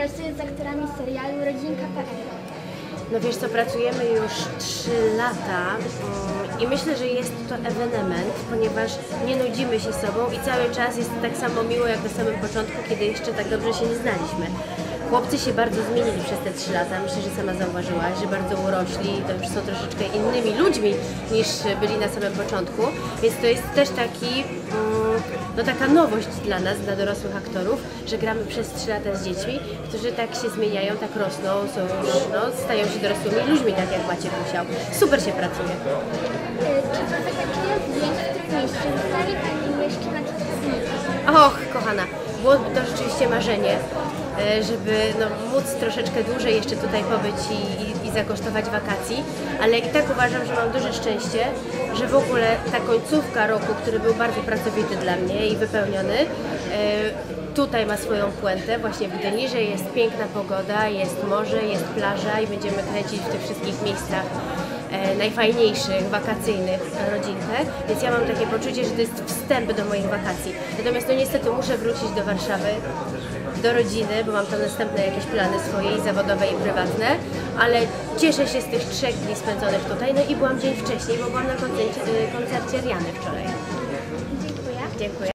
pracujesz z aktorami serialu Rodzinka.pl. No wiesz co, pracujemy już 3 lata i myślę, że jest to ewenement, ponieważ nie nudzimy się sobą i cały czas jest tak samo miło jak na samym początku, kiedy jeszcze tak dobrze się nie znaliśmy. Chłopcy się bardzo zmienili przez te 3 lata, myślę, że sama zauważyłaś, że bardzo urośli, to już są troszeczkę innymi ludźmi niż byli na samym początku, więc to jest też taki, mm, no taka nowość dla nas, dla dorosłych aktorów, że gramy przez 3 lata z dziećmi, którzy tak się zmieniają, tak rosną, są już, no, stają się dorosłymi ludźmi, tak jak Maciek musiał. Super się pracuje. Czy Pani jeszcze na kilka dni? Och, kochana, było to rzeczywiście marzenie, e, żeby no, móc troszeczkę dłużej jeszcze tutaj pobyć i, i, i zakosztować wakacji, ale i tak uważam, że mam duże szczęście, że w ogóle ta końcówka roku, który był bardzo pracowity dla mnie i wypełniony, e, tutaj ma swoją puentę, właśnie w że jest piękna pogoda, jest morze, jest plaża i będziemy kręcić w tych wszystkich miejscach najfajniejszych, wakacyjnych rodzinkę, więc ja mam takie poczucie, że to jest wstęp do moich wakacji. Natomiast no niestety muszę wrócić do Warszawy, do rodziny, bo mam tam następne jakieś plany swoje i zawodowe i prywatne, ale cieszę się z tych trzech dni spędzonych tutaj, no i byłam dzień wcześniej, bo byłam na koncercie, koncercie Riany wczoraj. Dziękuję. Dziękuję.